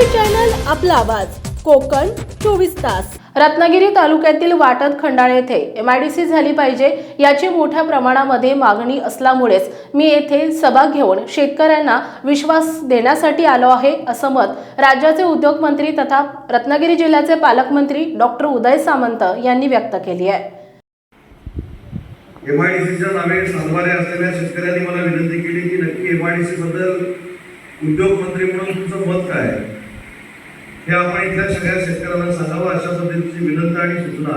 आपला आवाज. कोकण चोवीस तास. रत्नागिरी तालुक्यातील वाटत खंडाळे येथे एमआयडीसी झाली पाहिजे याची मोठ्या प्रमाणामध्ये मागणी असल्यामुळेच मी येथे सभा घेऊन शेतकऱ्यांना विश्वास देण्यासाठी आलो आहे असं मत राज्याचे उद्योगमंत्री तथा रत्नागिरी जिल्ह्याचे पालकमंत्री डॉक्टर उदय सामंत यांनी व्यक्त केली आहे. एमआयडीसीच्या नावे सातबारे असलेल्या शेतकऱ्यांनी मला विनंती केली की नक्की एमआयडीसी बद्दल उद्योगमंत्री म्हणून तुमचं मत काय आहे? हे आपण इथल्या सगळ्या शेतकऱ्यांना सांगावं अशा पद्धतीची विनंती आणि सूचना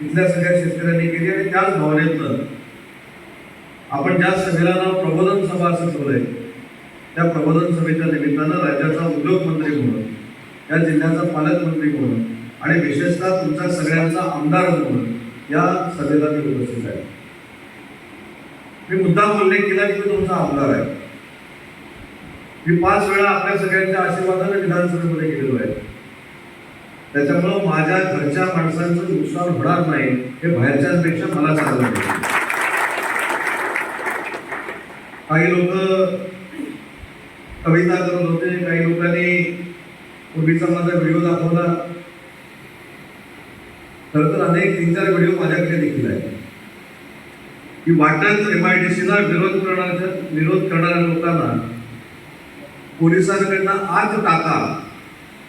इथल्या सगळ्या शेतकऱ्यांनी केली आणि त्याच भावनेतनं आपण ज्या सभेला नाव प्रबोधन सभा असं ठेवलंय त्या प्रबोधन सभेच्या निमित्तानं राज्याचा उद्योगमंत्री म्हणून या जिल्ह्याचा पालकमंत्री म्हणून आणि विशेषतः तुमच्या सगळ्यांचा आमदार म्हणून या सभेला मी उपस्थित आहे. मी मुद्दा उल्लेख केला की मी तुमचा आमदार आहे. मी पाच वेळा आपल्या सगळ्यांच्या आशीर्वादाने विधानसभेमध्ये गेलेलो आहे. त्याच्यामुळं माझ्या घरच्या माणसांचं नुकसान होणार नाही हे बाहेरच्यापेक्षा मला चांगलं काही लोक कविता करत होते काही लोकांनी पूर्वीचा माझा व्हिडिओ दाखवला. खरं तर अनेक तीन चार व्हिडिओ माझ्याकडे देखील आहेत. की वाटत सीला विरोध करणाऱ्या विरोध करणाऱ्या लोकांना पोलिसांकडनं आज टाका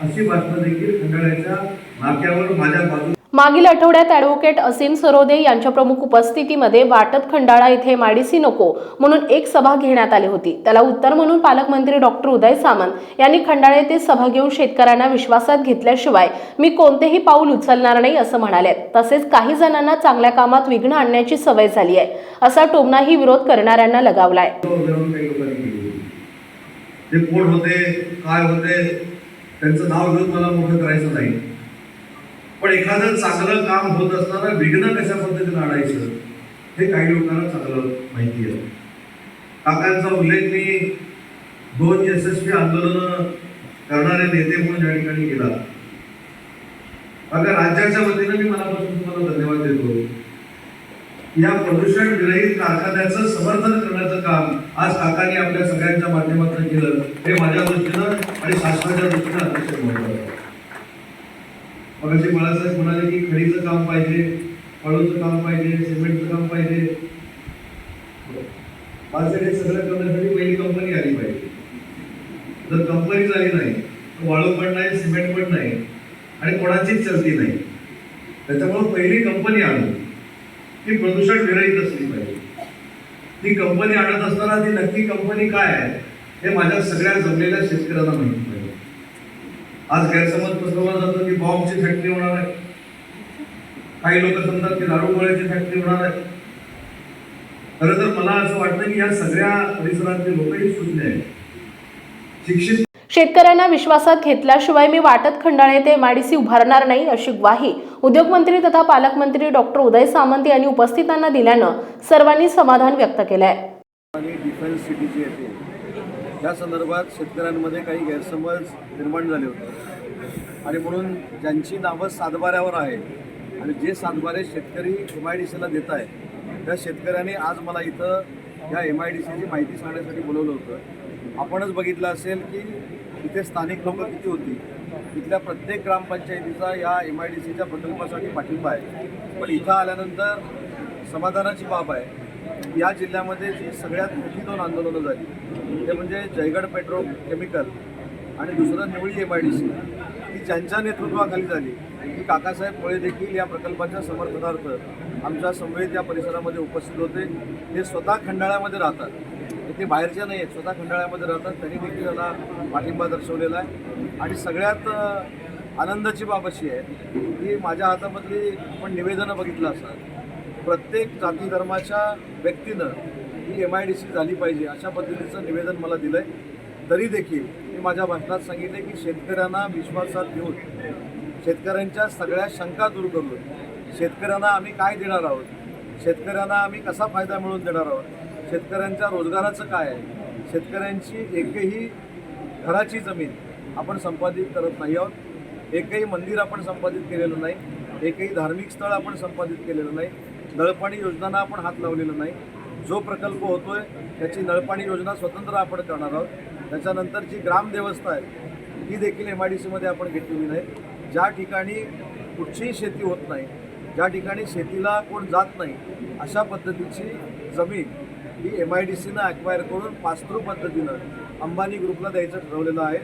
अशी भाषणं देखील खंडाळ्याच्या नाक्यावर माझ्या बाजू मागील आठवड्यात ॲडव्होकेट असीम सरोदे यांच्या प्रमुख उपस्थितीमध्ये वाटत खंडाळा येथे माडिसी नको म्हणून एक सभा घेण्यात आली होती. त्याला उत्तर म्हणून पालकमंत्री डॉक्टर उदय सामंत यांनी खंडाळा येथे सभा घेऊन शेतकऱ्यांना विश्वासात घेतल्याशिवाय मी कोणतेही पाऊल उचलणार नाही असं म्हणाले. तसेच काही जणांना चांगल्या कामात विघ्न आणण्याची सवय झाली आहे. असा टोमणाही विरोध करणाऱ्यांना लगावलाय उदाहरण काही लोकांनी केली होती. ते कोण होते काय होते त्यांचं नाव घेऊन मला मोठं करायचं नाही. पण एखादं चांगलं काम होत असताना विघ्न कशा पद्धतीने आणायचं हे काही लोकांना चांगलं माहिती आहे. काकांचा उल्लेख मी दोन यशस्वी आंदोलन करणारे नेते म्हणून या ठिकाणी केला. आता राज्याच्या वतीनं मी मनापासून तुम्हाला धन्यवाद देतो. या प्रदूषण विरहित कारखान्याचं समर्थन करण्याचं काम आज काकाने आपल्या सगळ्यांच्या माध्यमातून केलं हे माझ्या दृष्टीनं आणि शासनाच्या दृष्टीनं अतिशय महत्वाचं मग असे बाळासाहेब म्हणाले की खडीचं काम पाहिजे वाळूचं काम पाहिजे सिमेंटचं काम पाहिजे. माझ्यासाठी हे सगळं करण्यासाठी पहिली कंपनी आली पाहिजे. जर कंपनी आली नाही तर वाळू पण नाही सिमेंट पण नाही आणि कोणाचीच चलती नाही. त्याच्यामुळं पहिली कंपनी आली ती प्रदूषण विरहित असली पाहिजे. ती कंपनी आणत असताना ती नक्की कंपनी काय आहे हे माझ्या सगळ्या जमलेल्या शेतकऱ्यांना माहिती पाहिजे आज गैरसमज पसरवला जातो की बॉम्बची फॅक्टरी होणार आहे. काही लोक समजतात की दारूगोळ्याची फॅक्टरी होणार आहे. खरं तर मला असं वाटतं की या सगळ्या परिसरातले लोकही शून्य आहेत. शिक्षित शेतकऱ्यांना विश्वासात घेतल्याशिवाय मी वाटत खंडाळे ते एमआयडीसी उभारणार नाही अशी ग्वाही उद्योगमंत्री तथा पालकमंत्री डॉक्टर उदय सामंत यांनी उपस्थितांना दिल्यानं सर्वांनी समाधान व्यक्त केलंय. आहे या संदर्भात शेतकऱ्यांमध्ये काही गैरसमज निर्माण झाले होते. आणि म्हणून ज्यांची नावं सातबाऱ्यावर आहे आणि जे सातबारे शेतकरी एम आय डी सीला देत आहेत त्या शेतकऱ्यांनी आज मला इथं या एम आय डी सीची माहिती सांगण्यासाठी बोलवलं होतं. आपणच बघितलं असेल की इथे स्थानिक लोकं किती होती? इथल्या प्रत्येक ग्रामपंचायतीचा या एम आय डी सीच्या प्रकल्पासाठी पाठिंबा आहे. पण इथं आल्यानंतर समाधानाची बाब आहे. या जिल्ह्यामध्ये जी सगळ्यात मोठी दोन आंदोलनं झाली. ते म्हणजे जयगड पेट्रो केमिकल आणि दुसरं Nivali M I D C ही ज्यांच्या नेतृत्वाखाली झाली की काकासाहेब कोळे देखील या प्रकल्पाच्या समर्थनार्थ आमच्या समवेत या परिसरामध्ये उपस्थित होते. हे स्वतः खंडाळ्यामध्ये राहतात. ते बाहेरच्या नाही आहेत. स्वतः खंडाळ्यामध्ये राहतात. त्यांनी देखील त्याला पाठिंबा दर्शवलेला आहे. आणि सगळ्यात आनंदाची बाब अशी आहे की माझ्या हातामधली आपण निवेदनं बघितलं असतात प्रत्येक जाती धर्माच्या व्यक्तीनं ही एम आय डी सी झाली पाहिजे अशा पद्धतीचं निवेदन मला दिलं आहे तरी देखील मी माझ्या भाषणात सांगितले की शेतकऱ्यांना विश्वासात घेऊन शेतकऱ्यांच्या सगळ्या शंका दूर करून शेतकऱ्यांना आम्ही काय देणार आहोत? शेतकऱ्यांना आम्ही कसा फायदा मिळवून देणार आहोत? शेतकऱ्यांच्या रोजगाराचं काय आहे? शेतकऱ्यांची एकही घराची जमीन आपण संपादित करत नाही आहोत. एकही मंदिर आपण संपादित केलेलं नाही. एकही धार्मिक स्थळ आपण संपादित केलेलं नाही. नळपाणी योजनांना आपण हात लावलेला नाही. जो प्रकल्प होतो आहे त्याची नळपाणी योजना स्वतंत्र आपण करणार आहोत. त्याच्यानंतर जी ग्रामदेवस्था आहे ही देखील एम आय डी सीमध्ये आपण घेतलेली नाही. ज्या ठिकाणी कुठचीही शेती होत नाही ज्या ठिकाणी शेतीला कोण जात नाही अशा पद्धतीची जमीन ही एम आय डी सीनं ॲक्वायर करून पास्तृ पद्धतीनं अंबानी ग्रुपला द्यायचं ठरवलेलं आहे.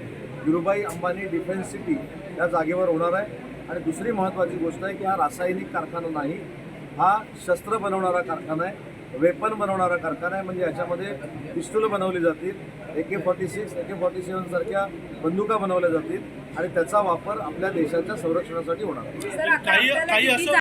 धीरुभाई अंबानी डिफेन्स सिटी या जागेवर होणार आहे. आणि दुसरी महत्त्वाची गोष्ट आहे की हा रासायनिक कारखाना नाही. हा शस्त्र बनवणारा कारखाना आहे. वेपन बनवणारा कारखाना आहे. म्हणजे याच्यामध्ये पिस्तूल बनवली जातील A K forty six A K forty सेवनसारख्या बंदुका बनवल्या जातील. आणि त्याचा वापर आपल्या देशाच्या संरक्षणासाठी होणार काही काही असं